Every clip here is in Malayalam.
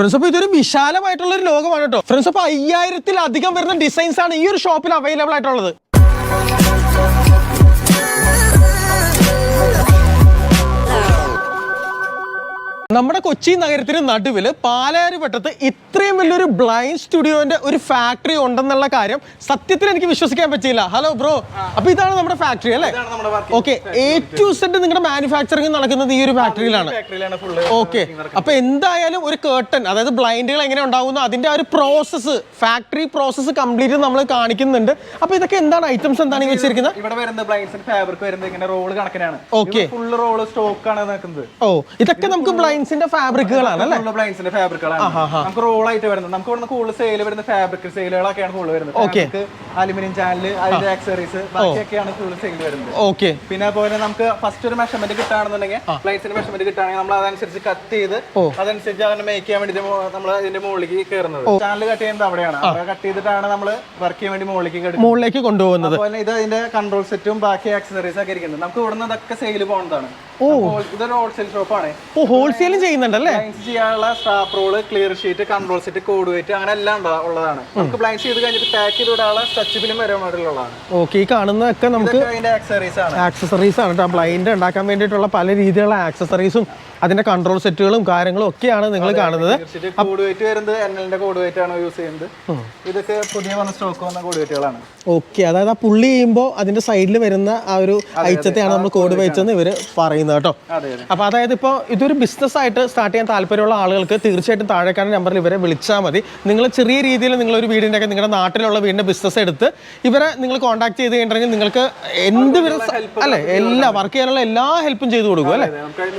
ഫ്രണ്ട്സ് അപ്പോൾ ഇതൊരു വിശാലമായിട്ടുള്ള ഒരു ലോകമാണ് കേട്ടോ. ഫ്രണ്ട്സ് അപ്പോൾ അയ്യായിരത്തിലധികം വരുന്ന ഡിസൈൻസ് ആണ് ഈ ഒരു ഷോപ്പിൽ അവൈലബിൾ ആയിട്ടുള്ളത്. നമ്മുടെ കൊച്ചി നഗരത്തിന് നടുവിൽ പാലാരിവട്ടത്ത് ഇത്രയും വലിയൊരു ബ്ലൈൻഡ് സ്റ്റുഡിയോന്റെ ഒരു ഫാക്ടറി ഉണ്ടെന്നുള്ള കാര്യം സത്യത്തിൽ എനിക്ക് വിശ്വസിക്കാൻ പറ്റിയില്ല. ഹലോ ബ്രോ അപ്പൊ ഇതാണ് നമ്മുടെ ഫാക്ടറി അല്ലേ? ഓക്കെ എ ടു സെഡ് നിങ്ങളുടെ മാനുഫാക്ചറിങ് നടക്കുന്നത് ഈ ഒരു ഫാക്ടറിയിലാണ് ഓക്കെ അപ്പൊ എന്തായാലും ഒരു കേർട്ടൻ അതായത് ബ്ലൈൻഡുകൾ എങ്ങനെ ഉണ്ടാകുന്നു അതിന്റെ ആ ഒരു പ്രോസസ്സ് ഫാക്ടറി പ്രോസസ്സ് കംപ്ലീറ്റ് നമ്മൾ കാണിക്കുന്നുണ്ട്. അപ്പൊ ഇതൊക്കെ എന്താണ് ഐറ്റംസ് എന്താണ് ഈ വെച്ചിരിക്കുന്നത്? ഇവിടെ വരുന്ന ബ്ലൈൻഡ്സിന് ഫാബ്രിക് വരുന്നത് ഇങ്ങനെ റോൾ കണക്കിനാണ്. Okay. ഫുൾ റോൾ സ്റ്റോക്ക് ആണ് നടക്കുന്നത് ഓ ഇതൊക്കെ നമുക്ക് ബ്ലൈൻസിന്റെ ഫാബ്രിക്കുകളാണ് അല്ലേ? ഫുള്ള് ബ്ലൈൻഡ്സിന്റെ ഫാബ്രിക്കുകളാണ് നമുക്ക് റോൾ ആയിട്ട് വരുന്നത്. നമുക്ക് ഇവിടുന്ന് കൂടുതൽ സെയിൽ വരുന്ന ഫാബ്രിക് സെയിലുകളൊക്കെയാണ് കൂടുതൽ വരുന്നത്. ഓക്കെ അലുമിനിയം ചാനൽ അതിന്റെ ആക്സറീസ് ബാക്കിയൊക്കെയാണ് കൂടുതൽ സെയിൽ വരുന്നത്. ഓക്കെ പിന്നെ അതുപോലെ നമുക്ക് ഫസ്റ്റ് ഒരു മെഷർമെന്റ് കിട്ടുകയാണെന്നുണ്ടെങ്കിൽ ബ്ലൈൻസിന്റെ മെഷർമെന്റ് കിട്ടുകയാണെങ്കിൽ നമ്മൾ അതനുസരിച്ച് കട്ട് ചെയ്ത് അതനുസരിച്ച് അങ്ങനെ മേക്ക് ചെയ്യാൻ വേണ്ടി നമ്മൾ ഇതിന്റെ മുകളിലേക്ക് കയറുന്നത്. ചാനൽ കട്ട് ചെയ്യുന്നത് അവിടെയാണ്. അവിടെ കട്ട് ചെയ്തിട്ടാണ് നമ്മൾ വർക്ക് ചെയ്യാൻ വേണ്ടി മുകളിലേക്ക് മുകളിലേക്ക് കൊണ്ടുപോകുന്നത്. അതുപോലെ ഇത് അതിന്റെ കൺട്രോൾ സെറ്റും ബാക്കി ആക്സസറീസ് ഒക്കെ ഇരിക്കുന്നത്. നമുക്ക് ഇവിടുന്ന് അതൊക്കെ സെയിൽ പോകുന്നതാണ്. ഇതൊരു ഹോൾസെയിൽ ഷോപ്പാണ് ഓ ഹോൾസെയിലും ചെയ്യുന്നുണ്ടല്ലേ? ബ്ലൈൻസ് ചെയ്യാനുള്ള staff roll clear sheet control set cord weight അങ്ങനെ എല്ലാം ഉള്ളതാണ്. നമുക്ക് ബ്ലൈൻസ് ചെയ്ത് കഴിഞ്ഞിട്ട് പാക്ക് ചെയ്ത് വിടാനുള്ള സ്ട്രെച്ച് ഫിലിം വരെ മോഡലുള്ളതാണ് ഓക്കെ ഈ കാണുന്നതൊക്കെ നമുക്ക് ആക്സസറീസ് ആണ്. ആക്സസറീസ് ആണ് കേട്ടോ. ബ്ലൈൻഡ് ഉണ്ടാക്കാൻ വേണ്ടിയിട്ടുള്ള പല രീതിയിലുള്ള ആക്സസറീസും അതിന്റെ കൺട്രോൾ സെറ്റുകളും കാര്യങ്ങളും ഒക്കെയാണ് നിങ്ങൾ കാണുന്നത്. കോഡ് വെയിറ്റ് വരുന്നത് കോഡ് വെയിറ്റ് ആണ് യൂസ് ചെയ്യുന്നത്? ഇതൊക്കെ പുതിയ വന്ന സ്റ്റോക്ക് വന്ന കോഡ് വെയിറ്റുകളാണ് ഓക്കെ അതായത് ആ പുള്ളി ചെയ്യുമ്പോൾ അതിന്റെ സൈഡിൽ വരുന്ന ആ ഒരു ഐറ്റത്തെയാണ് നമ്മൾ കോഡ് വെച്ചെന്ന് ഇവർ പറയുന്നത് കേട്ടോ. അപ്പോൾ അതായത് ഇപ്പോൾ ഇതൊരു ബിസിനസ് ആയിട്ട് സ്റ്റാർട്ട് ചെയ്യാൻ താല്പര്യമുള്ള ആളുകൾക്ക് തീർച്ചയായിട്ടും താഴേക്കാരൻ നമ്പറിൽ ഇവരെ വിളിച്ചാൽ മതി. നിങ്ങൾ ചെറിയ രീതിയിൽ നിങ്ങൾ ഒരു ഒക്കെ നിങ്ങളുടെ നാട്ടിലുള്ള വീടിന്റെ ബിസിനസ് എടുത്ത് ഇവരെ നിങ്ങൾ കോൺടാക്ട് ചെയ്ത് കഴിഞ്ഞിട്ടുണ്ടെങ്കിൽ നിങ്ങൾക്ക് എന്ത് അല്ലെ എല്ലാ വർക്ക് ചെയ്യാനുള്ള എല്ലാ ഹെൽപ്പും ചെയ്തു കൊടുക്കും അല്ലേ?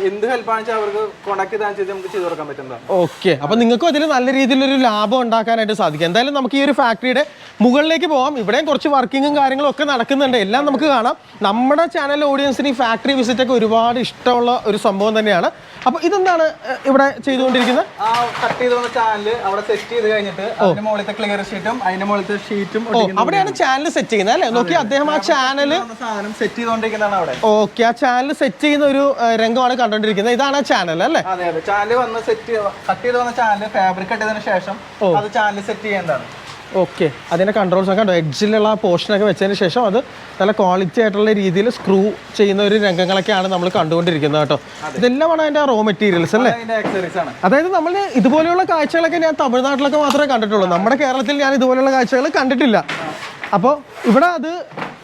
എന്ത് ഹെൽപ്പ് ആണെന്ന് വെച്ചാൽ അവർക്ക് കോൺടാക്ട് ചെയ്താൽ അനുസരിച്ച് നമുക്ക് ചെയ്തു കൊടുക്കാൻ പറ്റുന്നതാണ് ഓക്കെ അപ്പൊ നിങ്ങൾക്കും അതിൽ നല്ല രീതിയിലൊരു ലാഭം ഉണ്ടാക്കാനായിട്ട് സാധിക്കും. എന്തായാലും നമുക്ക് ഈ ഒരു ഫാക്ടറിയുടെ മുകളിലേക്ക് പോകാം ഇവിടെയും കുറച്ച് വർക്കിങ്ങും കാര്യങ്ങളും ഒക്കെ നടക്കുന്നുണ്ട്. എല്ലാം നമുക്ക് കാണാം. നമ്മുടെ ചാനൽ ഓഡിയൻസിന് ഈ ഫാക്ടറി വിസിറ്റ് ഒക്കെ ഒരുപാട് ഇഷ്ടമുള്ള ഒരു സംഭവം തന്നെയാണ്. അപ്പൊ ഇതെന്താണ് ഇവിടെ ചെയ്തുകൊണ്ടിരിക്കുന്നത്? ആ കട്ട് ചെയ്ത് വന്ന ചാനൽ അവിടെ സെറ്റ് ചെയ്ത് കഴിഞ്ഞിട്ട് അതിന്റെ മുകളിലത്തെ ക്ലിയർ ഷീറ്റും അതിന്റെ മുകളിലത്തെ ഷീറ്റും ഓ അവിടെയാണ് ചാനൽ സെറ്റ് ചെയ്യുന്നത് അല്ലേ? നോക്കി അദ്ദേഹം ആ ചാനൽ സാധനം സെറ്റ് ചെയ്തുകൊണ്ടിരിക്കുന്നതാണ് അവിടെ. ഓക്കെ ആ ചാനൽ സെറ്റ് ചെയ്യുന്ന ഒരു രംഗമാണ് കണ്ടുകൊണ്ടിരിക്കുന്നത്. ഇതാണ് ചാനൽ അല്ലേ? അതെ അതെ. ചാനൽ വന്ന് സെറ്റ് കട്ട് ചെയ്ത് വന്ന ചാനൽ ഫാബ്രിക് കട്ട് ശേഷം അത് ചാനൽ സെറ്റ് ചെയ്യേണ്ടതാണ്. ഓക്കെ അതിന്റെ കൺട്രോൾസ് ഒക്കെ കണ്ടോ? എഡ്ജിലുള്ള പോർഷനൊക്കെ വെച്ചതിന് ശേഷം അത് നല്ല ക്വാളിറ്റി ആയിട്ടുള്ള രീതിയിൽ സ്ക്രൂ ചെയ്യുന്ന ഒരു രംഗങ്ങളൊക്കെയാണ് നമ്മൾ കണ്ടുകൊണ്ടിരിക്കുന്നത് കേട്ടോ. ഇതെല്ലാമാണ് അതിന്റെ റോ മെറ്റീരിയൽസ് അല്ലേ? അതായത് നമ്മൾ ഇതുപോലെയുള്ള കാഴ്ചകളൊക്കെ ഞാൻ തമിഴ്നാട്ടിലൊക്കെ മാത്രമേ കണ്ടിട്ടുള്ളൂ. നമ്മുടെ കേരളത്തിൽ ഞാൻ ഇതുപോലെയുള്ള കാഴ്ചകൾ കണ്ടിട്ടില്ല. അപ്പോൾ ഇവിടെ അത്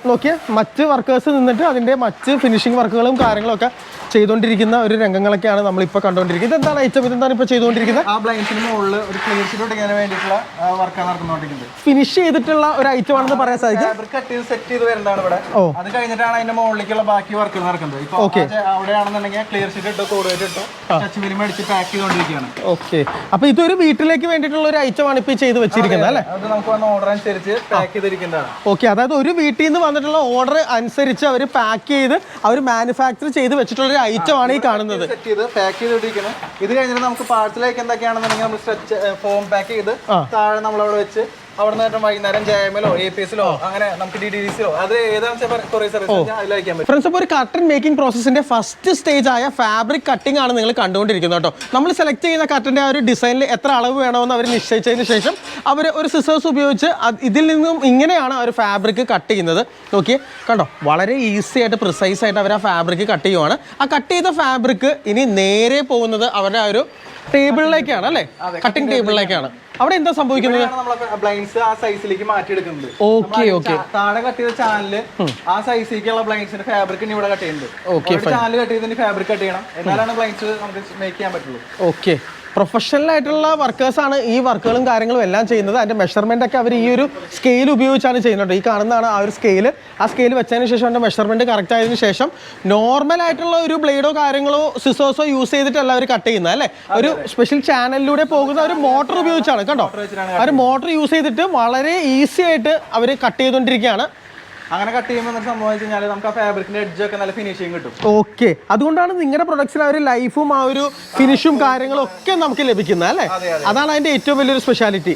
നോക്കിയ മറ്റ് വർക്കേഴ്സ് നിന്നിട്ട് അതിന്റെ മറ്റ് ഫിനിഷിംഗ് വർക്കുകളും കാര്യങ്ങളും ഒക്കെ ചെയ്തുകൊണ്ടിരിക്കുന്ന ഒരു രംഗങ്ങളൊക്കെയാണ് നമ്മളിപ്പോൾ കണ്ടുകൊണ്ടിരിക്കുന്നത് ഇതെന്താണ് ഐറ്റം? ഇതെന്താണ് ഇപ്പോൾ ചെയ്തുകൊണ്ടിരിക്കുന്നത് ആ ബ്ലൈൻസിന് മുകളിൽ ഒരു ക്ലിയർ ഷീറ്റ് ഒട്ടിക്കാൻ വേണ്ടിയിട്ടുള്ള വർക്കാണ് നടന്നുകൊണ്ടിരിക്കുന്നത്. ഫിനിഷ് ചെയ്തിട്ടുള്ള ഒരു ഐറ്റം ആണെന്ന് പറയാൻ സാധിക്കും കട്ട് ചെയ്ത് സെറ്റ് ചെയ്ത് വരേണ്ടതാണ് ഇവിടെ. ഓ. അത് കഴിഞ്ഞിട്ടാണ് അതിന്റെ മുകളിലേക്കുള്ള ബാക്കി വർക്കുകൾ നടക്കുന്നത്. ഇപ്പോൾ ഓക്കെ അവിടെയാണെന്നുണ്ടെങ്കിൽ ക്ലിയർ ഷീറ്റ് ഇട്ട് കോഡ് ഇട്ടു ടച്ച് ഫിലിം അടിച്ച് പാക്ക് ചെയ്തുകൊണ്ടിരിക്കുകയാണ് ഓക്കെ അപ്പൊ ഇതൊരു വീട്ടിലേക്ക് വേണ്ടിയിട്ടുള്ള ഒരു ഐറ്റം ആണ് ഇപ്പൊ ഈ ചെയ്ത് വെച്ചിരിക്കുന്നത് അല്ലേ? അത്. നമുക്ക് വന്ന ഓർഡർ അനുസരിച്ച് പാക്ക് ചെയ്തിരിക്കുന്നതാണ്. ഓക്കെ അതായത് ഒരു വീട്ടിൽ നിന്ന് വന്നിട്ടുള്ള ഓർഡർ അനുസരിച്ച് അവർ പാക്ക് ചെയ്ത് അവർ മാനുഫാക്ചർ ചെയ്ത് വെച്ചിട്ടുള്ള ഒരു ഐറ്റം ആണ് ഈ കാണുന്നത്. സെറ്റ് ചെയ്ത് പാക്ക് ഇത് കഴിഞ്ഞിട്ട് നമുക്ക് പാർസലേക്ക് എന്തൊക്കെയാണെന്നുണ്ടെങ്കിൽ നമ്മൾ സ്ട്രെച്ച് ഫോം പാക്ക് ചെയ്ത് താഴെ നമ്മൾ അവിടെ വെച്ച് അവിടെ നിന്ന് വൈകുന്നേരം ജയമലോ എ പി എസിലോ അങ്ങനെ നമുക്ക് ഡി ഡി സിലോ അത് ഏതാണെന്ന് ഫ്രണ്ട്സ് അപ്പോൾ ഒരു കർട്ടൻ മേക്കിംഗ് പ്രോസസ്സിന്റെ ഫസ്റ്റ് സ്റ്റേജ് ആയ ഫാബ്രിക് കട്ടിംഗ് ആണ് നിങ്ങൾ കണ്ടുകൊണ്ടിരിക്കുന്നത് കേട്ടോ. നമ്മൾ സെലക്ട് ചെയ്യുന്ന കർട്ടന്റെ ആ ഒരു ഡിസൈനിൽ എത്ര അളവ് വേണമെന്ന് അവർ നിശ്ചയിച്ചതിന് ശേഷം അവർ ഒരു സിസേഴ്സ് ഉപയോഗിച്ച് ഇതിൽ നിന്നും ഇങ്ങനെയാണ് അവർ ഫാബ്രിക് കട്ട് ചെയ്യുന്നത്. നോക്കിയേ കണ്ടോ? വളരെ ഈസി ആയിട്ട് പ്രിസൈസ് ആയിട്ട് അവർ ആ ഫാബ്രിക് കട്ട് ചെയ്യുവാണ്. ആ കട്ട് ചെയ്ത ഫാബ്രിക് ഇനി നേരെ പോകുന്നത് അവരുടെ ആ ഒരു ടേബിളിലേക്കാണ് അല്ലേ? കട്ടിംഗ് ടേബിളിലേക്കാണ് അവിടെ എന്താ സംഭവിക്കുന്നത്? ബ്ലൈൻസ് ആ സൈസിലേക്ക് മാറ്റിയെടുക്കുന്നത്. ഓക്കെ ഓക്കെ താഴെ കട്ട് ചെയ്ത ചാനൽ ആ സൈസിലേക്കുള്ള ബ്ലൈൻസിന്റെ ഫാബ്രിക് ഇവിടെ കട്ട് ചെയ്യുന്നുണ്ട്. ചാനൽ കട്ട് ചെയ്തതിന് ഫാബ്രിക് കട്ട് ചെയ്യണം. എന്നാലാണ് ബ്ലൈൻസ് നമുക്ക് മേക്ക് ചെയ്യാൻ പറ്റുള്ളൂ. ഓക്കെ പ്രൊഫഷണൽ ആയിട്ടുള്ള വർക്കേഴ്സ് ആണ് ഈ വർക്കുകളും കാര്യങ്ങളും എല്ലാം ചെയ്യുന്നത്. അതിന്റെ മെഷർമെന്റ് ഒക്കെ അവർ ഈ ഒരു സ്കെയിൽ ഉപയോഗിച്ചാണ് ചെയ്യുന്നത്. ഈ കാണുന്നതാണ് ആ ഒരു സ്കെയിൽ ആ സ്കെയിൽ വെച്ചതിന് ശേഷം അതിന്റെ മെഷർമെന്റ് കറക്റ്റ് ആയതിനു ശേഷം നോർമൽ ആയിട്ടുള്ള ഒരു ബ്ലേഡോ കാര്യങ്ങളോ സിസേഴ്സോ യൂസ് ചെയ്തിട്ടല്ല അവർ കട്ട് ചെയ്യുന്നത് അല്ലേ? ഒരു സ്പെഷ്യൽ ചാനലിലൂടെ പോകുന്ന ഒരു മോട്ടർ ഉപയോഗിച്ചാണ് കണ്ടോ? ആ ഒരു മോട്ടർ യൂസ് ചെയ്തിട്ട് വളരെ ഈസി ആയിട്ട് അവർ കട്ട് ചെയ്തുകൊണ്ടിരിക്കുകയാണ്. അങ്ങനെ കട്ട് ചെയ്യുമ്പോൾ സംഭവം വെച്ച് കഴിഞ്ഞാൽ നമുക്ക് ആ ഫാബ്രിക്കിന്റെ എഡ്ജ് ഒക്കെ നല്ല ഫിനിഷിങ് കിട്ടും. ഓക്കെ അതുകൊണ്ടാണ് നിങ്ങളുടെ പ്രൊഡക്ട്സിന് ആ ഒരു ലൈഫും ആ ഒരു ഫിനിഷും കാര്യങ്ങളും ഒക്കെ നമുക്ക് ലഭിക്കുന്നത് അല്ലേ? അതാണ് അതിന്റെ ഏറ്റവും വലിയൊരു സ്പെഷ്യാലിറ്റി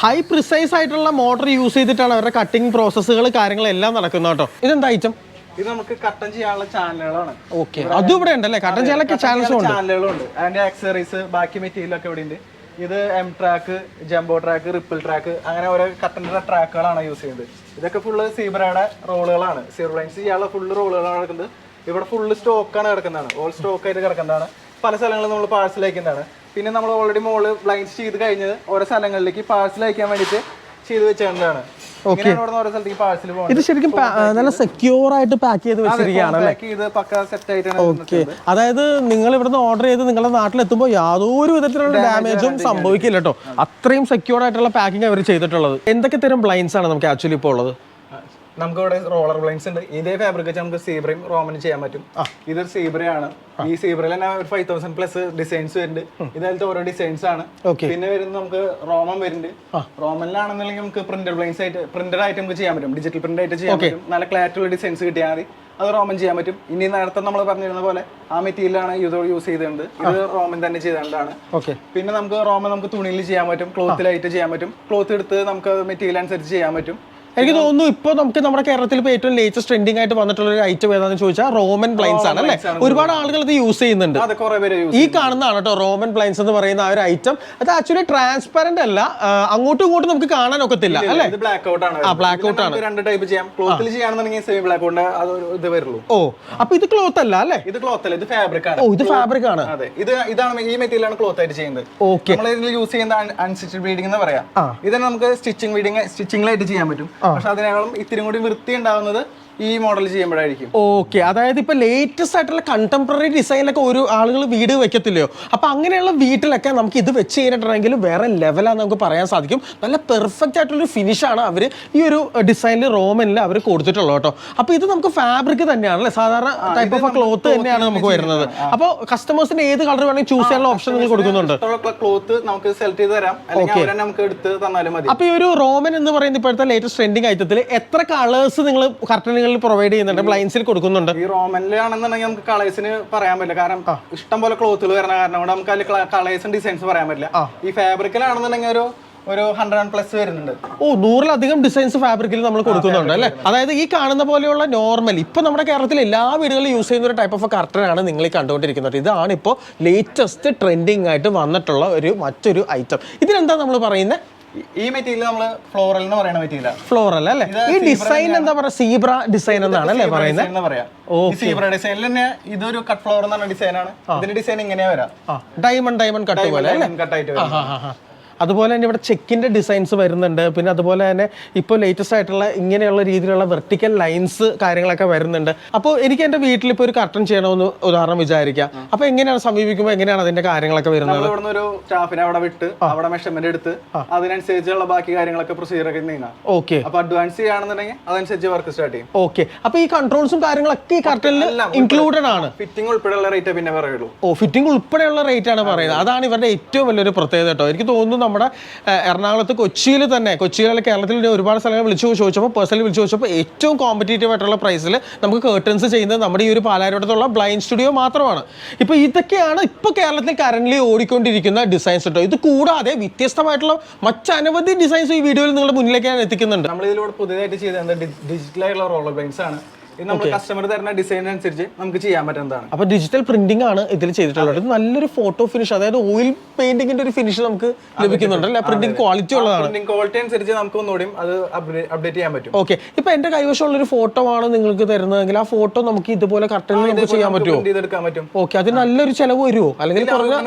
ഹൈ പ്രിസൈസ് ആയിട്ടുള്ള മോട്ടർ യൂസ് ചെയ്തിട്ടാണ് അവരുടെ കട്ടിംഗ് പ്രോസസ്സുകൾ കാര്യങ്ങളെല്ലാം നടക്കുന്നത് കേട്ടോ. ഇതെന്താ ഐറ്റം ഇത് നമുക്ക് കട്ടൻ ചെയ്യാനുള്ള ചാനലുകളാണ് ഓക്കെ അതും ഇവിടെ ഉണ്ടല്ലേ? കട്ടൻ ചെയ്യാനൊക്കെ ചാനൽസും ഉണ്ട്. ചാനലുകളുണ്ട് അതിന്റെ ആക്സറീസ് ബാക്കി മെറ്റീരിയൽ ഒക്കെ ഇവിടെ ഉണ്ട്. ഇത് M track jumbo track ripple track അങ്ങനെ ഓരോ കട്ടന്റെ ട്രാക്കുകളാണ് യൂസ് ചെയ്യുന്നത്. ഇതൊക്കെ ഫുള്ള് സീബ്രയുടെ റോളുകളാണ്. സീറോ ലൈൻസ് ചെയ്യാനുള്ള ഫുള്ള് റോളുകളാണ് കിടക്കുന്നത് ഇവിടെ ഫുള്ള് സ്റ്റോക്കാണ് കിടക്കുന്നതാണ്. ഓൾ സ്റ്റോക്ക് ആയിട്ട് കിടക്കുന്നതാണ്. പല സ്ഥലങ്ങളിൽ നമ്മൾ പാഴ്സൽ അയക്കുന്നതാണ്. പിന്നെ നമ്മൾ ഓൾറെഡി മോൾ ബ്ലൈൻസ് ചെയ്ത് കഴിഞ്ഞത് ഓരോ സ്ഥലങ്ങളിലേക്ക് പാഴ്സൽ അയക്കാൻ വേണ്ടിയിട്ട് ചെയ്ത് വെച്ചേണ്ടതാണ് ഇത് ശരിക്കും നല്ല സെക്യൂർ ആയിട്ട് പാക്ക് ചെയ്ത് വെച്ചിരിക്കുകയാണ് ഓക്കെ അതായത് നിങ്ങൾ ഇവിടുന്ന് ഓർഡർ ചെയ്ത് നിങ്ങളുടെ നാട്ടിലെത്തുമ്പോൾ യാതൊരു വിധത്തിലുള്ള ഡാമേജും സംഭവിക്കില്ല കേട്ടോ. അത്രയും സെക്യൂർ ആയിട്ടുള്ള പാക്കിംഗ് അവർ ചെയ്തിട്ടുള്ളത്. എന്തൊക്കെ തരം ബ്ലൈൻസ് ആണ് നമുക്ക് ആക്ച്വലി ഇപ്പോൾ ഉള്ളത്? നമുക്ക് ഇവിടെ റോളർ ബ്ലൈൻസ് ഉണ്ട്. ഇതേ ഫാബ്രിക് വെച്ച് നമുക്ക് സീബ്രയും റോമനും ചെയ്യാൻ പറ്റും. ഇതൊരു സീബ്രയാണ് ഈ സീബ്രയിൽ തന്നെ ഒരു ഫൈവ് തൗസൻഡ് പ്ലസ് ഡിസൈൻസ് വരുന്നുണ്ട്. ഇതായിട്ട് ഓരോ ഡിസൈൻസ് ആണ്. പിന്നെ വരുന്നത് നമുക്ക് റോമൻ വരുന്നുണ്ട്. റോമനിലാണെന്നുണ്ടെങ്കിൽ നമുക്ക് പ്രിന്റഡ് ബ്ലൈൻസ് ആയിട്ട് പ്രിന്റഡ് ആയിട്ട് നമുക്ക് ചെയ്യാൻ പറ്റും. ഡിജിറ്റൽ പ്രിന്റ് ആയിട്ട് ചെയ്യാൻ പറ്റും. നല്ല ക്ലാരിറ്റി ഉള്ള ഡിസൈൻസ് കിട്ടിയാൽ മതി. അത് റോമൻ ചെയ്യാൻ പറ്റും. ഇനി നേരത്തെ നമ്മൾ പറഞ്ഞിരുന്ന പോലെ ആ മെറ്റീരിയലാണ് ഇത് യൂസ് ചെയ്തിട്ടുണ്ട് ഇത് റോമൻ തന്നെ ചെയ്തുകൊണ്ടാണ് പിന്നെ നമുക്ക് റോമൻ നമുക്ക് തുണിയിൽ ചെയ്യാൻ പറ്റും. ക്ലോത്തിലായിട്ട് ചെയ്യാൻ പറ്റും. ക്ലോത്ത് എടുത്ത് നമുക്ക് മെറ്റീരിയൽ അനുസരിച്ച് ചെയ്യാൻ പറ്റും. എനിക്ക് തോന്നുന്നു ഇപ്പോൾ നമുക്ക് നമ്മുടെ കേരളത്തിൽ ഇപ്പോൾ ഏറ്റവും ലേറ്റസ്റ്റ് ട്രെൻഡിങ് ആയിട്ട് വന്നിട്ടുള്ള ഒരു ഐറ്റം ഏതാണെന്ന് ചോദിച്ചാൽ റോമൻ ബ്ലൈൻസ് ആണ്. അല്ലേ ഒരുപാട് ആളുകൾ ഇത് യൂസ് ചെയ്യുന്നുണ്ട്. ഈ കാണുന്നതാണ് കേട്ടോ റോമൻ ബ്ലൈൻസ് എന്ന് പറയുന്ന ആ ഒരു ഐറ്റം അത് ആക്ച്വലി ട്രാൻസ്പെറന്റ് അല്ല അങ്ങോട്ടും ഇങ്ങോട്ടും നമുക്ക് കാണാൻ ഒക്കത്തില്ല അല്ലേ? ബ്ലാക്ക് ഔട്ട് ആണ്. ആ, ഔട്ട് ആണ്. രണ്ട് ടൈപ്പ് ചെയ്യാം. ക്ലോത്തിൽ ചെയ്യാണെന്നുണ്ടെങ്കിൽ സെമി ബ്ലാക്ക് ഔട്ട് അത് ഇത് വരുള്ളൂ. ഓ അപ്പൊ ഇത് ക്ലോത്ത് അല്ല അല്ലേ? ഇത് ക്ലോത്ത് അല്ല ഇത് ഫാബ്രിക് ആണ്. ഓ ഇത് ഫാബ്രിക് ആണ്. അതെ ഇത് ഇതാണ് ഈ മെറ്റീരിയൽ ആണ് ക്ലോത്ത് ആയിട്ട് ചെയ്യുന്നത്. ഓക്കെ നമ്മൾ ഇതിൽ യൂസ് ചെയ്യുന്ന അൺസ്റ്റിച്ച് ബീഡിംഗ് എന്ന് പറയാം. ഇതിന് നമുക്ക് സ്റ്റിച്ചിങ് ബീഡിങ് സ്റ്റിച്ചിങ്ങിലായിട്ട് ചെയ്യാൻ പറ്റും. പക്ഷെ അതിനേക്കാളും ഇത്തിരി കൂടി വൃത്തി ഉണ്ടാവുന്നത് ഈ മോഡൽ ചെയ്യുമ്പോഴായിരിക്കും. ഓക്കെ അതായത് ഇപ്പൊ ലേറ്റസ്റ്റ് ആയിട്ടുള്ള കണ്ടംപററി ഡിസൈനിലൊക്കെ ഒരു ആളുകൾ വീട് വെക്കത്തില്ലയോ? അപ്പൊ അങ്ങനെയുള്ള വീട്ടിലൊക്കെ നമുക്ക് ഇത് വെച്ച് കഴിഞ്ഞിട്ടുണ്ടെങ്കിൽ വേറെ ലെവലാന്ന് നമുക്ക് പറയാൻ സാധിക്കും. നല്ല പെർഫെക്റ്റ് ആയിട്ടുള്ള ഫിനിഷ് ആണ് അവർ ഈ ഒരു ഡിസൈനിൽ റോമനിൽ അവർ കൊടുത്തിട്ടുള്ളത് കേട്ടോ. അപ്പൊ ഇത് നമുക്ക് ഫാബ്രിക് തന്നെയാണ് തന്നെയാണല്ലേ സാധാരണ ടൈപ്പ് ഓഫ് ക്ലോത്ത് തന്നെയാണ് നമുക്ക് വരുന്നത്. അപ്പോൾ കസ്റ്റമേഴ്സിന് ഏത് കളർ വേണമെങ്കിൽ ചൂസ് ചെയ്യാനുള്ള ഓപ്ഷൻ നിങ്ങൾ കൊടുക്കുന്നുണ്ട്. ക്ലോത്ത് നമുക്ക് സെലക്ട് ചെയ്ത് തരാം. നമുക്ക് എടുത്ത് തന്നാലും മതി. അപ്പൊ ഈ ഒരു റോമൻ എന്ന് പറയുന്ന ഇപ്പോഴത്തെ ലേറ്റസ്റ്റ് ട്രെൻഡിങ് ഐറ്റത്തിൽ എത്ര കളേഴ്സ് നിങ്ങൾ കർട്ടനുകളിൽ പ്രൊവൈഡ് ചെയ്യുന്നുണ്ട് ബ്ലൈൻസിൽ കൊടുക്കുന്നുണ്ട്. ഈ റോമനിലാണെന്നുണ്ടെങ്കിൽ നമുക്ക് കളേഴ്സിന് പറയാൻ പറ്റില്ല. കാരണം ഇഷ്ടം പോലെ ക്ലോത്തുകൾ വരുന്ന കാരണം കൊണ്ട് നമുക്ക് അതിൽ കളേഴ്സും ഡിസൈൻസ് പറയാൻ പറ്റില്ല. ഈ ഫാബ്രിക്കിലാണെന്നുണ്ടെങ്കിൽ ഒരു ഒരു ഹൺഡ്രഡ് പ്ലസ് വരുന്നുണ്ട്. ഓ നൂറിലധികം ഡിസൈൻസ് ഫാബ്രിക്കിൽ നമ്മൾ കൊടുക്കുന്നുണ്ട് അല്ലേ? അതായത് ഈ കാണുന്ന പോലെയുള്ള നോർമൽ ഇപ്പൊ നമ്മുടെ കേരളത്തിൽ എല്ലാ വീടുകളിലും യൂസ് ചെയ്യുന്ന ഒരു ടൈപ്പ് ഓഫ് കർട്ടനാണ് നിങ്ങൾ കണ്ടുകൊണ്ടിരിക്കുന്നത്. ഇതാണ് ഇപ്പോൾ ലേറ്റസ്റ്റ് ട്രെൻഡിങ് ആയിട്ട് വന്നിട്ടുള്ള ഒരു മറ്റൊരു ഐറ്റം ഇതിനെന്താ നമ്മൾ പറയുന്നത് ഈ- മെറ്റീരിയൽ നമ്മൾ ഫ്ലോറൽ എന്ന് പറയുന്ന മെറ്റീരിയൽ ഫ്ലോറൽ അല്ലേ? ഈ ഡിസൈൻ എന്താ പറയുക? സീബ്ര ഡിസൈൻ എന്നാണ് അല്ലേ പറയുന്നത്? സീബ്ര ഡിസൈനിൽ തന്നെ ഇതൊരു കട്ട് ഫ്ലോർ എന്ന് പറഞ്ഞ ഡിസൈനാണ് ഇതിന്റെ ഡിസൈൻ ഇങ്ങനെയാ വരാം. ഡയമണ്ട് ഡയമണ്ട് കട്ട് പോലെ അല്ലേ? കട്ടായിട്ട് വരും. അതുപോലെ തന്നെ ഇവിടെ ചെക്കിന്റെ ഡിസൈൻസ് വരുന്നുണ്ട്. പിന്നെ അതുപോലെ തന്നെ ഇപ്പോൾ ലേറ്റസ്റ്റ് ആയിട്ടുള്ള ഇങ്ങനെയുള്ള രീതിയിലുള്ള വെർട്ടിക്കൽ ലൈൻസ് കാര്യങ്ങളൊക്കെ വരുന്നുണ്ട്. അപ്പോൾ എനിക്ക് എന്റെ വീട്ടിൽ ഇപ്പോൾ ഒരു കർട്ടൺ ചെയ്യണമെന്ന് ഉദാഹരണം വിചാരിക്കാം. അപ്പോൾ എങ്ങനെയാണ് സമീപിക്കുമ്പോൾ എങ്ങനെയാണ് അതിന്റെ കാര്യങ്ങളൊക്കെ വരുന്നത്? ഒരു സ്റ്റാഫിനെ അവിടെ വിട്ട് അവിടെ മെഷർമെന്റ് എടുത്ത് അതിനനുസരിച്ചുള്ള ബാക്കി കാര്യങ്ങളൊക്കെ പ്രൊസീജിയർ ഒക്കെ നീങ്ങാം. ഓക്കെ അപ്പൊ അഡ്വാൻസ് ചെയ്യുകയാണെന്നുണ്ടെങ്കിൽ അതനുസരിച്ച് വർക്ക് സ്റ്റാർട്ട് ചെയ്യും. ഓക്കെ അപ്പോൾ ഈ കൺട്രോൾസും കാര്യങ്ങളൊക്കെ ഈ കർട്ടനിൽ ഇൻക്ലൂഡഡ് ആണ്. ഫിറ്റിംഗ് ഉൾപ്പെടെയുള്ള റേറ്റ് പിന്നെ പറയുള്ളൂ. ഓ ഫിറ്റിംഗ് ഉൾപ്പെടെയുള്ള റേറ്റ് ആണ് പറയുന്നത്. അതാണ് ഇവരുടെ ഏറ്റവും വലിയൊരു പ്രത്യേകത കേട്ടോ. എനിക്ക് തോന്നുന്നു നമ്മുടെ എറണാകുളത്ത് കൊച്ചിയിൽ തന്നെ കൊച്ചിയിലെ കേരളത്തിൽ ഒരുപാട് സ്ഥലങ്ങൾ വിളിച്ചു ചോദിച്ചപ്പോൾ പേഴ്സണലി വിളിച്ചു ചോദിച്ചപ്പോൾ ഏറ്റവും കോമ്പറ്റേറ്റീവ് ആയിട്ടുള്ള പ്രൈസിൽ നമുക്ക് കേർട്ടൻസ് ചെയ്യുന്നത് നമ്മുടെ ഈ ഒരു പാലാരിവട്ടത്തുള്ള ബ്ലൈൻഡ് സ്റ്റുഡിയോ മാത്രമാണ്. ഇപ്പോൾ ഇതൊക്കെയാണ് ഇപ്പോൾ കേരളത്തിൽ കറന്റ് ഓടിക്കൊണ്ടിരിക്കുന്ന ഡിസൈൻസ് കേട്ടോ ഇത് കൂടാതെ വ്യത്യസ്തമായിട്ടുള്ള മറ്റനവധി ഡിസൈൻസ് ഈ വീഡിയോയിൽ നിങ്ങളുടെ മുന്നിലേക്ക് ഞാൻ എത്തിക്കുന്നുണ്ട്. നമ്മളിതിലൂടെ പുതിയതായിട്ട് ചെയ്തത് ഡിജിറ്റലായിട്ടുള്ള റോളർ ബ്ലൈൻസ് ആണ്. നമ്മൾ കസ്റ്റമർ തരുന്ന ഡിസൈൻ അനുസരിച്ച് നമുക്ക് ചെയ്യാൻ പറ്റുന്നതാണ് അപ്പോൾ ഡിജിറ്റൽ പ്രിന്റിംഗ് ആണ് ഇതിൽ ചെയ്തിട്ടുള്ളത്. നല്ലൊരു ഫോട്ടോ ഫിനിഷ് അതായത് ഓയിൽ പെയിന്റിംഗിന്റെ ഒരു ഫിനിഷ് നമുക്ക് ലഭിക്കുന്നുണ്ട് അല്ലേ? പ്രിന്റിംഗ് ക്വാളിറ്റി ഉള്ളതാണ്. പ്രിന്റിംഗ് ക്വാളിറ്റി അനുസരിച്ച് നമുക്ക് ഒന്നുകൂടിയും അത് അപ്ഡേറ്റ് ചെയ്യാൻ പറ്റും. ഓക്കെ ഇപ്പൊ എന്റെ കൈവശമുള്ള ഒരു ഫോട്ടോ ആണ് നിങ്ങൾക്ക് തരുന്നതെങ്കിൽ ആ ഫോട്ടോ നമുക്ക് ഇതുപോലെ കറക്റ്റ് നമുക്ക് ചെയ്യാൻ പറ്റുമോ? ചെയ്തെടുക്കാൻ പറ്റും. ഓക്കെ അതിന് നല്ലൊരു ചെലവ് വരുമോ? അല്ലെങ്കിൽ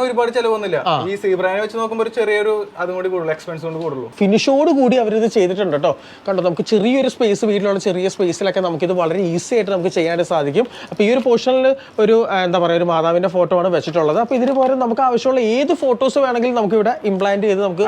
ഒരുപാട് ചെലവൊന്നുമില്ല. ഈ സീബ്രാനെ വെച്ച് നോക്കുമ്പോൾ ഒരു ചെറിയൊരു അതും കൂടി കൂടുതൽ എക്സ്പെൻസ് കൊണ്ട് കൂടുതലും ഫിനിഷോട് കൂടി അവരിത് ചെയ്തിട്ടുണ്ട് കേട്ടോ കണ്ടോ നമുക്ക് ചെറിയൊരു സ്പേസ് വീട്ടിലുള്ള ചെറിയ സ്പേസിലൊക്കെ നമുക്ക് ഇത് വളരെ ഈസി ആയിട്ട് നമുക്ക് ചെയ്യാനായിട്ട് സാധിക്കും. അപ്പോൾ ഈ ഒരു പോർഷനിൽ ഒരു എന്താ പറയുക ഒരു മാതാവിന്റെ ഫോട്ടോ ആണ് വെച്ചിട്ടുള്ളത്. അപ്പോൾ ഇതിന് പകരം നമുക്ക് ആവശ്യമുള്ള ഏത് ഫോട്ടോസ് വേണമെങ്കിലും നമുക്ക് ഇവിടെ ഇംപ്ലാന്റ് ചെയ്ത് നമുക്ക്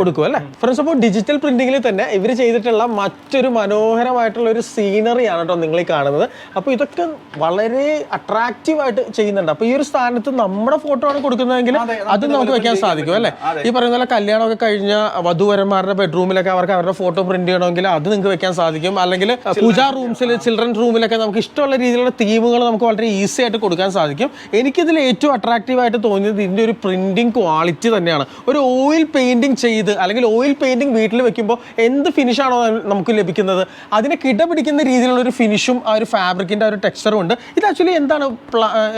കൊടുക്കും അല്ലേ? ഫ്രണ്ട്സ് അപ്പോൾ ഡിജിറ്റൽ പ്രിന്റിംഗിൽ തന്നെ ഇവർ ചെയ്തിട്ടുള്ള മറ്റൊരു മനോഹരമായിട്ടുള്ള ഒരു സീനറിയാണ് കേട്ടോ നിങ്ങൾ ഈ കാണുന്നത്. അപ്പോൾ ഇതൊക്കെ വളരെ അട്രാക്റ്റീവ് ആയിട്ട് ചെയ്യുന്നുണ്ട്. അപ്പോൾ ഈ ഒരു സ്ഥാനത്ത് നമ്മുടെ ഫോട്ടോ ആണ് കൊടുക്കുന്നതെങ്കിൽ അത് നമുക്ക് വെക്കാൻ സാധിക്കും അല്ലേ? ഈ പറയുന്ന പോലെ കല്യാണമൊക്കെ കഴിഞ്ഞ വധുവരന്മാരുടെ ബെഡ്റൂമിലൊക്കെ അവർക്ക് അവരുടെ ഫോട്ടോ പ്രിന്റ് ചെയ്യണമെങ്കിൽ അത് നിങ്ങൾക്ക് വെക്കാൻ സാധിക്കും. അല്ലെങ്കിൽ പൂജാ റൂംസിൽ ചിൽഡ്രൻ റൂമിൽ റൂമിലൊക്കെ നമുക്ക് ഇഷ്ടമുള്ള രീതിയിലുള്ള തീമുകൾ നമുക്ക് വളരെ ഈസി ആയിട്ട് കൊടുക്കാൻ സാധിക്കും. എനിക്കിതിൽ ഏറ്റവും അട്രാക്റ്റീവ് ആയിട്ട് തോന്നിയത് ഇതിന്റെ ഒരു പ്രിന്റിംഗ് ക്വാളിറ്റി തന്നെയാണ്. ഒരു ഓയിൽ പെയിന്റിംഗ് ചെയ്ത് അല്ലെങ്കിൽ ഓയിൽ പെയിന്റിംഗ് വീട്ടിൽ വെക്കുമ്പോൾ എന്ത് ഫിനിഷാണോ നമുക്ക് ലഭിക്കുന്നത്. അതിനെ കിടപിടിക്കുന്ന രീതിയിലുള്ള ഒരു ഫിനിഷും ആ ഒരു ഫാബ്രിക്കിന്റെ ആ ഒരു ടെക്സ്ചറും ഉണ്ട്. ഇത് ആക്ച്വലി എന്താണ്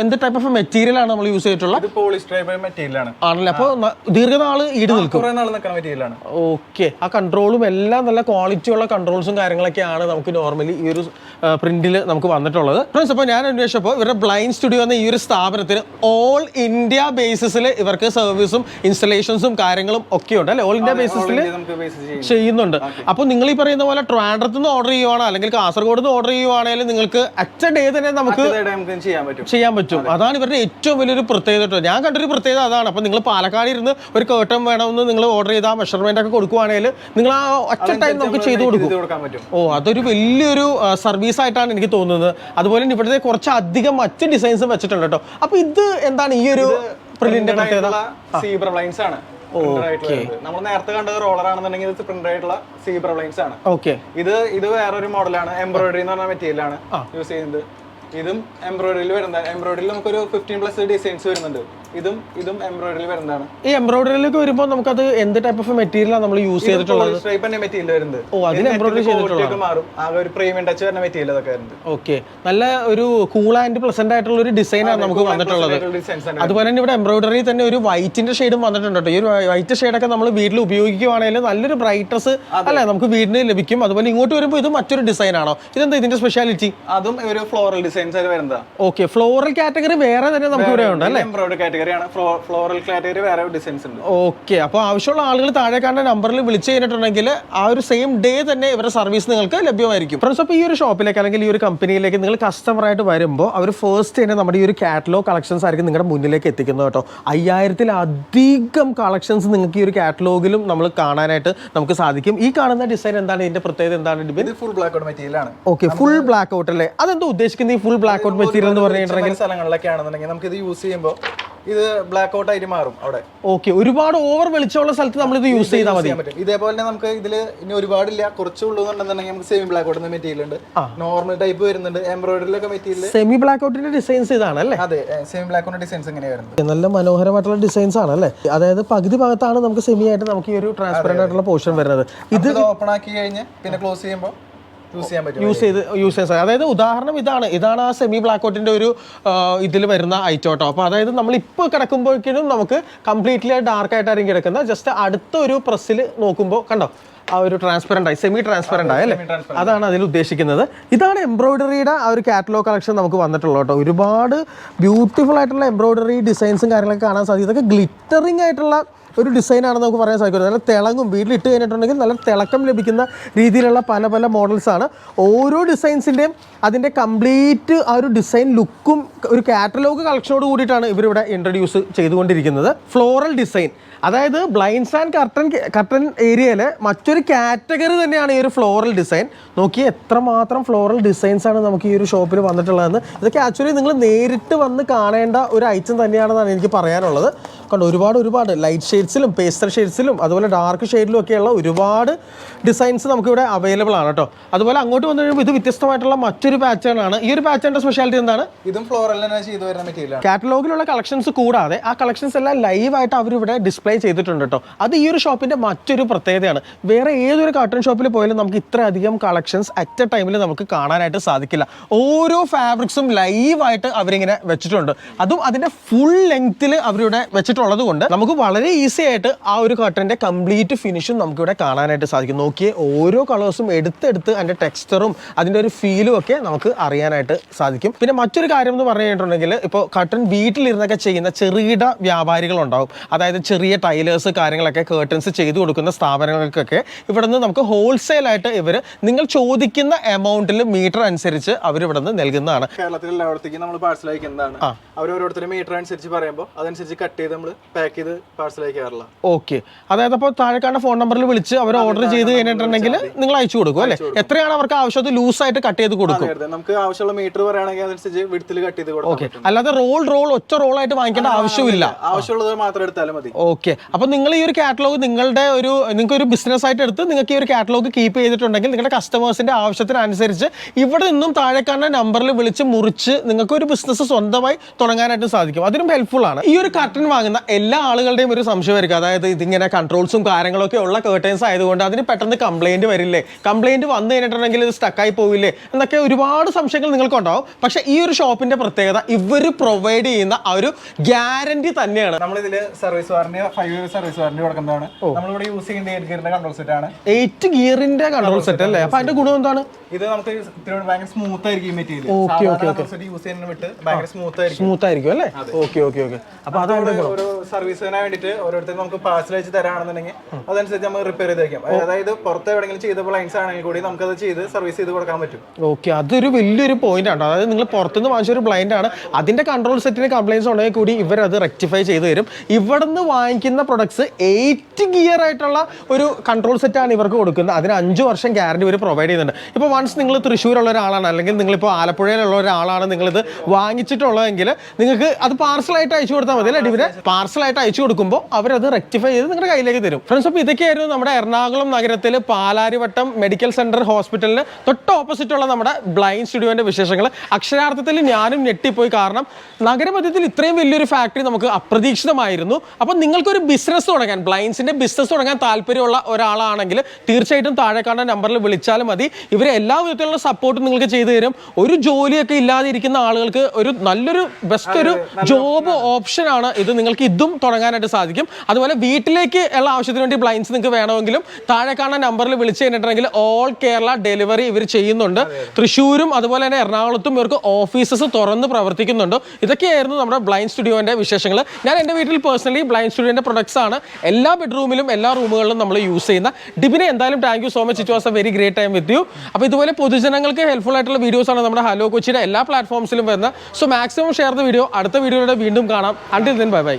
എന്ത് ടൈപ്പ് ഓഫ് മെറ്റീരിയൽ ആണ് നമ്മൾ യൂസ് ചെയ്തിട്ടുള്ളത്? മെറ്റീരിയലാണ് ആണല്ലേ? അപ്പോൾ ദീർഘനാൾ ഈട് നിൽക്കും. ഓക്കെ ആ കൺട്രോളും എല്ലാം നല്ല ക്വാളിറ്റിയുള്ള കൺട്രോൾസും കാര്യങ്ങളൊക്കെയാണ് നമുക്ക് നോർമലി ഈ ഒരു പ്രിന്റിൽ നമുക്ക് വന്നിട്ടുള്ളത്. ഫ്രണ്ട്സ് അപ്പോൾ ഞാൻ അന്വേഷിച്ചപ്പോൾ ഇവരുടെ ബ്ലൈൻഡ് സ്റ്റുഡിയോ എന്ന ഈ ഒരു സ്ഥാപനത്തിന് ഓൾ ഇന്ത്യ ബേസിസിൽ ഇവർക്ക് സർവീസും ഇൻസ്റ്റലേഷൻസും കാര്യങ്ങളും ഒക്കെ ഉണ്ട് അല്ലെ ഓൾ ഇന്ത്യ ബേസിസിൽ ചെയ്യുന്നുണ്ട്. അപ്പോൾ നിങ്ങൾ ഈ പറയുന്ന പോലെ ട്രാൻഡ്രത്ത് നിന്ന് ഓർഡർ ചെയ്യുവാണോ അല്ലെങ്കിൽ കാസർഗോഡ് നിന്ന് ഓർഡർ ചെയ്യുവാണെങ്കിൽ നിങ്ങൾക്ക് അറ്റ ഡേ തന്നെ നമുക്ക് ചെയ്യാൻ പറ്റും. അതാണ് ഇവരുടെ ഏറ്റവും വലിയൊരു പ്രത്യേകത കേട്ടോ. ഞാൻ കണ്ടൊരു പ്രത്യേകത അതാണ്. അപ്പോൾ നിങ്ങൾ പാലക്കാട് ഇരുന്ന് ഒരു കേട്ടം വേണമെന്ന് നിങ്ങൾ ഓർഡർ ചെയ്താൽ മെഷർമെന്റ് മെഷർമെന്റ് ഒക്കെ കൊടുക്കുവാണെങ്കിൽ നിങ്ങൾ ആ ഒറ്റ ടൈം നമുക്ക് ചെയ്തു കൊടുക്കും. ഓ അതൊരു വലിയൊരു സർവീസ് ആയിട്ടാണ് എനിക്ക് തോന്നുന്നത്. അതുപോലെ തന്നെ ഇവിടുത്തെ കുറച്ച് അധികം മറ്റ് ഡിസൈൻസും വെച്ചിട്ടുണ്ട് കേട്ടോ. അപ്പോൾ ഇത് എന്താണ് ഈ ഒരു പ്രിന്റിന്റെ പ്രത്യേകത? സീബ്ര ലൈൻസ് ആണ്. നമ്മൾ നേരത്തെ കണ്ടത് റോളർ ആണെന്നുണ്ടെങ്കിൽ ഇത് പ്രിന്റ് ആയിട്ടുള്ള സീബ്ര ലൈൻസ് ആണ്. ഓക്കെ ഇത് ഇത് വേറൊരു മോഡലാണ് എംബ്രോയിഡറി എന്ന് പറഞ്ഞ മെറ്റീരിയലാണ് യൂസ് ചെയ്യുന്നത്. ഇതും എംബ്രോയിഡറിയിൽ വരുന്നത് എംബ്രോയിഡറിയിൽ നമുക്കൊരു ഫിഫ്റ്റീൻ പ്ലസ് ഡിസൈൻസ് വരുന്നുണ്ട്. ഇതും ഇതും എംബ്രോയിഡറി വരുന്നതാണ്. ഈ എംബ്രോയിഡറിയിലേക്ക് വരുമ്പോൾ നമുക്കത് എന്ത് ടൈപ്പ് ഓഫ് മെറ്റീരിയലാണ് നമ്മൾ യൂസ് ചെയ്തിട്ടുള്ളത്? സ്ട്രൈപ്പ് തന്നെ മെറ്റീരിയൽ വരുന്നത്. ഓ, അതിന് എംബ്രോയിഡറി ചെയ്തിട്ടുള്ള മാറും. ആകെ ഒരു പ്രീമിയം ടച്ച് വരുന്ന മെറ്റീരിയൽ അതൊക്കെ വരുന്നത്. ഓക്കെ നല്ല ഒരു കൂൾ ആൻഡ് പ്ലസന്റ് ആയിട്ടുള്ള ഒരു ഡിസൈനാണ് നമുക്ക് വന്നിട്ടുള്ളത്. അതുപോലെ തന്നെ ഇവിടെ എംബ്രോയിഡറി തന്നെ ഒരു വൈറ്റിന്റെ ഷെയ്ഡും വന്നിട്ടുണ്ട് കേട്ടോ. ഈ ഒരു വൈറ്റ് ഷെയ്ഡൊക്കെ നമ്മൾ വീട്ടിൽ ഉപയോഗിക്കുവാണെങ്കിൽ നല്ലൊരു ബ്രൈറ്റ്നസ് അല്ലേ നമുക്ക് വീടിന് ലഭിക്കും. അതുപോലെ ഇങ്ങോട്ട് വരുമ്പോൾ ഇത് മറ്റൊരു ഡിസൈൻ ആണോ? ഇതെന്താ ഇതിന്റെ സ്പെഷ്യാലിറ്റി അതും ഒരു ഫ്ലോറൽ ഡിസൈൻസ് ആണ് വരുന്നതാ. ഓക്കെ ഫ്ലോറൽ കാറ്റഗറി വേറെ തന്നെ നമുക്ക് ഇവിടെ ഉണ്ട് അല്ലേ? എംബ്രോയിഡറി കാറ്റഗറിയാണ് ഫ്ലോറൽ കാറ്റഗറി വേറെ ഡിസൈൻസ് ഉണ്ട്. ഓക്കെ അപ്പോൾ ആവശ്യമുള്ള ആളുകൾ താഴെ കാണുന്ന നമ്പറിൽ വിളിച്ചു കഴിഞ്ഞിട്ടുണ്ടെങ്കിൽ ആ ഒരു സെയിം ഡേ തന്നെ ഇവരുടെ സർവീസ് നിങ്ങൾക്ക് ലഭ്യമായിരിക്കും. ഫ്രണ്ട്സ് അപ്പോൾ ഈ ഒരു ഷോപ്പിലേക്ക് അല്ലെങ്കിൽ ഈ ഒരു കമ്പനിയിലേക്ക് നിങ്ങൾ കസ്റ്റമറായിട്ട് വരുമ്പോൾ അവർ ഫസ്റ്റ് തന്നെ നമ്മുടെ ഈ ഒരു കാറ്റലോഗ് കളക്ഷൻസ് ആയിരിക്കും നിങ്ങളുടെ മുന്നിലേക്ക് എത്തിക്കുന്നത് കേട്ടോ. അയ്യായിരത്തിലധികം കളക്ഷൻസ് നിങ്ങൾക്ക് ഈ ഒരു കാറ്റലോഗിലും നമ്മൾ കാണാനായിട്ട് നമുക്ക് സാധിക്കും. ഈ കാണുന്ന ഡിസൈൻ എന്താണ്? ഇതിന്റെ പ്രത്യേകത എന്താണ് ഡിബിൻ? ഇത് ഫുൾ ബ്ലാക്ക് ഔട്ട് മെറ്റീരിയൽ ആണ്. ഓക്കെ ഫുൾ ബ്ലാക്ക് ഔട്ട് അല്ലേ? അതെന്താ ഉദ്ദേശിക്കുന്നത് ഈ ഫുൾ ബ്ലാക്ക് ഔട്ട് മെറ്റീരിയൽ എന്ന് പറഞ്ഞിട്ടുണ്ടെങ്കിൽ? പല സ്ഥലങ്ങളിലൊക്കെ ആണെന്നുണ്ടെങ്കിൽ നമുക്ക് ഇത് യൂസ് ചെയ്യുമ്പോൾ ഇത് ബ്ലാക്ക് ഔട്ട് ആയിട്ട് മാറും അവിടെ. ഓക്കെ ഒരുപാട് ഓവർ വെളിച്ചമുള്ള സ്ഥലത്ത് നമ്മൾ ഇത് യൂസ് ചെയ്താൽ മതി. പറ്റും. ഇതേപോലെ തന്നെ നമുക്ക് ഇതിൽ ഇനി ഒരുപാടില്ല. കുറച്ചുള്ളൂ എന്നുണ്ടെന്നുണ്ടെങ്കിൽ നമുക്ക് സെമി ബ്ലാക്ക് ഔട്ട് മെറ്റീരിയൽ ഉണ്ട്. നോർമൽ ടൈപ്പ് വരുന്നുണ്ട്. എംബ്രോയിഡറിയിലൊക്കെ മെറ്റീരിയൽ സെമി ബ്ലാക്ക് ഔട്ടിന്റെ ഡിസൈൻസ് ഇതാണ് അല്ലേ? അതെ സെമി ബ്ലാക്ക് ഔട്ടിന്റെ ഡിസൈൻസ് ഇങ്ങനെ വരുന്നത്. നല്ല മനോഹരമായിട്ടുള്ള ഡിസൈൻസ് ആണ് അല്ലേ? അതായത് പകുതി ഭാഗത്താണ് നമുക്ക് സെമി ആയിട്ട് നമുക്ക് ഈ ഒരു ട്രാൻസ്പെറന്റ് ആയിട്ടുള്ള പോർഷൻ വരുന്നത്. ഇത് ഓപ്പൺ ആക്കി കഴിഞ്ഞ് പിന്നെ ക്ലോസ് ചെയ്യുമ്പോൾ യൂസ് ചെയ്യാൻ പറ്റും. യൂസ് ചെയ്ത് യൂസ് ചെയ്യാൻ സാധിക്കും. അതായത് ഉദാഹരണം ഇതാണ്. ഇതാണ് ആ സെമി ബ്ലാക്ക് ഔട്ടിന്റെ ഒരു ഇതിൽ വരുന്ന ഐറ്റോട്ടോ അപ്പോൾ അതായത് നമ്മൾ ഇപ്പോൾ കിടക്കുമ്പോഴേക്കും നമുക്ക് കംപ്ലീറ്റ്ലി ഡാർക്ക് ആയിട്ടായിരിക്കും കിടക്കുന്നത്. ജസ്റ്റ് അടുത്ത ഒരു പ്രസ്സിൽ നോക്കുമ്പോൾ കണ്ടോ? ആ ഒരു ട്രാൻസ്പെറന്റ് ആയി സെമി ട്രാൻസ്പെറന്റ് ആയി അല്ലേ? അതാണ് അതിൽ ഉദ്ദേശിക്കുന്നത്. ഇതാണ് എംബ്രോയിഡറിയുടെ ആ ഒരു കാറ്റലോഗ് കളക്ഷൻ നമുക്ക് വന്നിട്ടുള്ളത് കേട്ടോ. ഒരുപാട് ബ്യൂട്ടിഫുൾ ആയിട്ടുള്ള എംബ്രോയിഡറി ഡിസൈൻസും കാര്യങ്ങളൊക്കെ കാണാൻ സാധിക്കും. ഇതൊക്കെ ഗ്ലിറ്ററിംഗ് ആയിട്ടുള്ള ഒരു ഡിസൈനാണെന്ന് നമുക്ക് പറയാൻ സാധിക്കും. നല്ല തിളങ്ങും വീട്ടിലിട്ട് കഴിഞ്ഞിട്ടുണ്ടെങ്കിൽ നല്ല തിളക്കം ലഭിക്കുന്ന രീതിയിലുള്ള പല പല മോഡൽസാണ് ഓരോ ഡിസൈൻസിന്റെയും അതിന്റെ കംപ്ലീറ്റ് ആ ഒരു ഡിസൈൻ ലുക്കും ഒരു കാറ്റലോഗ് കളക്ഷനോട് കൂടിയിട്ടാണ് ഇവരിവിടെ ഇൻട്രൊഡ്യൂസ് ചെയ്തുകൊണ്ടിരിക്കുന്നത്. ഫ്ലോറൽ ഡിസൈൻ അതായത് ബ്ലൈൻഡ്സ് ആൻഡ് കർട്ടൻ കർട്ടൻ ഏരിയയിൽ മറ്റൊരു കാറ്റഗറി തന്നെയാണ് ഈ ഒരു ഫ്ലോറൽ ഡിസൈൻ നോക്കി എത്രമാത്രം ഫ്ലോറൽ ഡിസൈൻസ് ആണ് നമുക്ക് ഈ ഒരു ഷോപ്പിൽ വന്നിട്ടുള്ളതെന്ന്. ഇതൊക്കെ ആക്ച്വലി നിങ്ങൾ നേരിട്ട് വന്ന് കാണേണ്ട ഒരു ഐറ്റം തന്നെയാണെന്നാണ് എനിക്ക് പറയാനുള്ളത്. കണ്ടോ ഒരുപാട് ഒരുപാട് ലൈറ്റ് ഷെയ്ഡ്സിലും പേസ്റ്റർ ഷെയ്ഡ്സിലും അതുപോലെ ഡാർക്ക് ഷെയ്ഡിലും ഒക്കെയുള്ള ഒരുപാട് ഡിസൈൻസ് നമുക്കിവിടെ അവൈലബിൾ ആണ് കേട്ടോ. അതുപോലെ അങ്ങോട്ട് വന്നു കഴിയുമ്പോൾ ഇത് വ്യത്യസ്തമായിട്ടുള്ള മറ്റൊരു പാറ്റേൺ ആണ്. ഈ ഒരു പാറ്റേണിന്റെ സ്പെഷ്യാലിറ്റി എന്താണ്? ഇതും ഫ്ലോറൽ കാറ്റലോഗിലുള്ള കളക്ഷൻസ് കൂടാതെ ആ കളക്ഷൻസ് എല്ലാം ലൈവായിട്ട് അവരിവിടെ ഡിസ്പ്ലേ ചെയ്തിട്ടുണ്ട് കേട്ടോ. അത് ഈ ഒരു ഷോപ്പിന്റെ മറ്റൊരു പ്രത്യേകതയാണ്. വേറെ ഏതൊരു കാർട്ടൺ ഷോപ്പിൽ പോയാലും നമുക്ക് ഇത്രയധികം കളക്ഷൻസ് അറ്റ് എ ടൈമിൽ നമുക്ക് കാണാനായിട്ട് സാധിക്കില്ല. ഓരോ ഫാബ്രിക്സും ലൈവായിട്ട് അവരിങ്ങനെ വെച്ചിട്ടുണ്ട്. അതും അതിന്റെ ഫുൾ ലെങ്ത്തിൽ അവരിവിടെ വെച്ചിട്ടുള്ളത് കൊണ്ട് നമുക്ക് വളരെ ഈസി ആയിട്ട് ആ ഒരു കർട്ടന്റെ കംപ്ലീറ്റ് ഫിനിഷും നമുക്കിവിടെ കാണാനായിട്ട് സാധിക്കും. നോക്കിയേ ഓരോ കളേഴ്സും എടുത്തെടുത്ത് അതിന്റെ ടെക്സ്ചറും അതിന്റെ ഒരു ഫീലും ഒക്കെ നമുക്ക് അറിയാനായിട്ട് സാധിക്കും. പിന്നെ മറ്റൊരു കാര്യം എന്ന് പറഞ്ഞു കഴിഞ്ഞിട്ടുണ്ടെങ്കിൽ ഇപ്പോൾ കർട്ടൻ വീട്ടിലിരുന്നൊക്കെ ചെയ്യുന്ന ചെറുകിട വ്യാപാരികളുണ്ടാവും. അതായത് ചെറിയ ടൈലേഴ്സ് കാര്യങ്ങളൊക്കെ കേർട്ടൻസ് ചെയ്തു കൊടുക്കുന്ന സ്ഥാപനങ്ങൾക്കൊക്കെ ഇവിടെ നിന്ന് നമുക്ക് ഹോൾസെയിൽ ആയിട്ട് ഇവർ നിങ്ങൾ ചോദിക്കുന്ന എമൗണ്ടിൽ മീറ്റർ അനുസരിച്ച് അവർ ഇവിടെ നിന്ന് നൽകുന്നതാണ്. കേരളത്തിൽ എല്ലായിടത്തേക്കും നമ്മൾ പാഴ്സൽ അയക്കുന്നതാണ്. അവർ ഓരോരുത്തരും മീറ്റർ അനുസരിച്ച് പറയുമ്പോൾ അതനുസരിച്ച് കട്ട് ചെയ്ത് നമ്മൾ പാക്ക് ചെയ്ത് പാഴ്സൽ അയക്കാറില്ല ഓക്കെ അതായത് അപ്പോൾ താഴെ കാണുന്ന ഫോൺ നമ്പറിൽ വിളിച്ച് അവർ ഓർഡർ ചെയ്ത് കഴിഞ്ഞിട്ടുണ്ടെങ്കിൽ നിങ്ങൾ അയച്ചു കൊടുക്കും അല്ലേ? എത്രയാണ് അവർക്ക് ആവശ്യം ലൂസ് ആയിട്ട് കട്ട് ചെയ്ത് കൊടുക്കും. നമുക്ക് ആവശ്യമുള്ള മീറ്റർ പറയുകയാണെങ്കിൽ അതനുസരിച്ച് വിടത്തിൽ കട്ട് ചെയ്ത് കൊടുക്കും അല്ലാതെ റോൾ റോൾ ഒറ്റ റോളായിട്ട് വാങ്ങിക്കേണ്ട ആവശ്യമില്ല. ആവശ്യമുള്ളത് മാത്രം എടുത്താലും മതി. ഓക്കെ ഓക്കെ അപ്പോൾ നിങ്ങൾ ഈ ഒരു കാറ്റലോഗ് നിങ്ങളുടെ ഒരു നിങ്ങൾക്ക് ഒരു ബിസിനസ് ആയിട്ട് എടുത്ത് നിങ്ങൾക്ക് ഈ ഒരു കാറ്റലോഗ് കീപ്പ് ചെയ്തിട്ടുണ്ടെങ്കിൽ നിങ്ങളുടെ കസ്റ്റമേഴ്സിന്റെ ആവശ്യത്തിനനുസരിച്ച് ഇവിടെ നിന്നും താഴെ കാണുന്ന നമ്പറിൽ വിളിച്ച് മുറിച്ച് നിങ്ങൾക്ക് ഒരു ബിസിനസ് സ്വന്തമായി തുടങ്ങാനായിട്ട് സാധിക്കും. അതിനും ഹെൽപ്ഫുൾ ആണ്. ഈ ഒരു കർട്ടൻ വാങ്ങുന്ന എല്ലാ ആളുകളുടെയും ഒരു സംശയമായിരിക്കും അതായത് ഇതിങ്ങനെ കൺട്രോൾസും കാര്യങ്ങളൊക്കെ ഉള്ള കേർട്ടൻസ് ആയതുകൊണ്ട് അതിന് പെട്ടെന്ന് കംപ്ലൈന്റ് വരില്ലേ? കംപ്ലൈന്റ് വന്നു കഴിഞ്ഞിട്ടുണ്ടെങ്കിൽ ഇത് സ്റ്റക്കായി പോവില്ലേ? എന്നൊക്കെ ഒരുപാട് സംശയങ്ങൾ നിങ്ങൾക്ക് ഉണ്ടാവും പക്ഷേ ഈ ഒരു ഷോപ്പിന്റെ പ്രത്യേകത ഇവർ പ്രൊവൈഡ് ചെയ്യുന്ന ആ ഒരു ഗ്യാരണ്ടി തന്നെയാണ്. നമ്മളിതിൽ service warranty five year service warranty കൊടുക്കുന്നതാണ്. നമ്മളിവിടെ യൂസ് ചെയ്യുന്ന എയ്റ്റ് ഗിയറിന്റെ കൺട്രോൾ സെറ്റ് ആണ്. എയ്റ്റ് ഗിയറിന്റെ കൺട്രോൾ സെറ്റ് അല്ലേ? അപ്പൊ അതിന്റെ ഗുണം എന്താണ്? ഇത് നമുക്ക് ഭയങ്കര സ്മൂത്ത് ആയിരിക്കും മെറ്റീരിയൽ യൂസ് ചെയ്യുന്ന വിട്ട് ഭയങ്കര സ്മൂത്ത് ആയിരിക്കും. സ്മൂത്ത് ആയിരിക്കും അല്ലേ? ഓക്കെ ഓക്കെ ഓക്കെ അപ്പൊ അത് നമ്മുടെ ഒരു സർവീസിന് വേണ്ടിയിട്ട് ഓരോരുത്തർ നമുക്ക് പാർസൽ അയച്ച് തരാണെന്നുണ്ടെങ്കിൽ അതനുസരിച്ച് നമ്മൾ റിപ്പയർ ചെയ്ത് വെക്കാം. അതായത് പുറത്ത് എവിടെങ്കിലും ചെയ്ത ബ്ലൈൻസ് ആണെങ്കിൽ കൂടി നമുക്കത് ചെയ്ത് സർവീസ് ചെയ്ത് കൊടുക്കാൻ പറ്റും. ഓക്കെ അതൊരു വലിയൊരു പോയിന്റ് ആണ്. അതായത് നിങ്ങൾ പുറത്തുനിന്ന് വാങ്ങിച്ച ഒരു ബ്ലൈൻഡ് ആണ്. അതിന്റെ കൺട്രോൾ സെറ്റിന് കംപ്ലൈൻസ് ഉണ്ടെങ്കിൽ കൂടി ഇവർ അത് റെക്ടിഫൈ ചെയ്ത് തരും. ഇവിടുന്ന് വാങ്ങിക്കുന്ന പ്രൊഡക്ട്സ് എയ്റ്റ് ഗിയർ ആയിട്ടുള്ള ഒരു കൺട്രോൾ സെറ്റ് ആണ് ഇവർക്ക് കൊടുക്കുന്നത്. അതിന് അഞ്ച് വർഷം ഗ്യാരണ്ടി ഇവർ പ്രൊവൈഡ് ചെയ്യുന്നുണ്ട്. ഇപ്പോൾ വൺസ് നിങ്ങൾ തൃശ്ശൂരുള്ള ഒരാളാണ് അല്ലെങ്കിൽ നിങ്ങളിപ്പോൾ ആലപ്പുഴയിലുള്ള ഒരാളാണ് നിങ്ങളിത് വാങ്ങിച്ചിട്ടുള്ളതെങ്കിൽ നിങ്ങൾക്ക് അത് പാർസലായിട്ട് അയച്ചു കൊടുത്താൽ മതി അല്ലേ ഡിവിനെ? പാർസലായിട്ട് അയച്ചു കൊടുക്കുമ്പോൾ അവരത് റെക്ടിഫൈ ചെയ്ത് നിങ്ങളുടെ കയ്യിലേക്ക് തരും. ഫ്രണ്ട്സ് അപ്പോൾ ഇതൊക്കെയായിരുന്നു നമ്മുടെ എറണാകുളം നഗരത്തിൽ പാലാരിവട്ടം മെഡിക്കൽ സെന്റർ ഹോസ്പിറ്റലിന് തൊട്ട് ഓപ്പോസിറ്റുള്ള നമ്മുടെ ബ്ലൈൻഡ് സ്റ്റുഡിയോന്റെ വിശേഷങ്ങൾ അക്ഷരാർത്ഥത്തിൽ ഞാനും ഞെട്ടിപ്പോയി. കാരണം നഗരമധ്യത്തിൽ ഇത്രയും വലിയൊരു ഫാക്ടറി നമുക്ക് അപ്രതീക്ഷിതമായിരുന്നു. അപ്പോൾ നിങ്ങൾക്കൊരു ബിസിനസ് തുടങ്ങാൻ ബ്ലൈൻഡ്സിന്റെ ബിസിനസ് തുടങ്ങാൻ താല്പര്യമുള്ള ഒരാളാണെങ്കിൽ തീർച്ചയായിട്ടും താഴെ കാണുന്ന നമ്പറിൽ വിളിച്ചാലും മതി. ഇവരെ എല്ലാ വിധത്തിലുള്ള സപ്പോർട്ടും നിങ്ങൾക്ക് ചെയ്തു തരും. ഒരു ജോലിയൊക്കെ ഇല്ലാതെ ഇരിക്കുന്ന ആളുകൾക്ക് ഒരു നല്ലൊരു ബെസ്റ്റ് ഒരു ജോബ് ഓപ്ഷൻ ആണ്. ഇത് നിങ്ങൾക്ക് ഇതും തുടങ്ങാനായിട്ട് സാധിക്കും. അതുപോലെ വീട്ടിലേക്ക് ഉള്ള ആവശ്യത്തിന് വേണ്ടി ബ്ലൈൻസ് നിങ്ങൾക്ക് വേണമെങ്കിലും താഴെ കാണുന്ന നമ്പറിൽ വിളിച്ച് കഴിഞ്ഞിട്ടുണ്ടെങ്കിൽ ഓൾ കേരള ഡെലിവറി ഇവർ ചെയ്യുന്നുണ്ട്. തൃശ്ശൂരും അതുപോലെ തന്നെ എറണാകുളത്തും ഇവർക്ക് ഓഫീസസ് തുറന്ന് പ്രവർത്തിക്കുന്നുണ്ട്. ഇതൊക്കെയായിരുന്നു നമ്മുടെ ബ്ലൈൻഡ് സ്റ്റുഡിയോന്റെ വിശേഷങ്ങൾ ഞാൻ എന്റെ വീട്ടിൽ പേഴ്സണലി ബ്ലൈൻഡ് സ്റ്റുഡിയോന്റെ പ്രൊഡക്ട്സ് ആണ്. എല്ലാ ബെഡ്റൂമിലും എല്ലാ റൂമുകളിലും നമ്മൾ യൂസ് ചെയ്യുന്ന. ഡിബിനെ എന്തായാലും thank you so much it was a very great time with you അപ്പോൾ ഇതുപോലെ പൊതുജനങ്ങൾക്ക് ഹെൽപ്ഫുൾ ആയിട്ടുള്ള വീഡിയോസ് ആണ് നമ്മുടെ ഹലോ കൊച്ചിയുടെ എല്ലാ പ്ലാറ്റ്ഫോംസിലും വരുന്നത്. So maximum share the video അടുത്ത വീഡിയോയുടെ വീണ്ടും കാണാം. Until then bye bye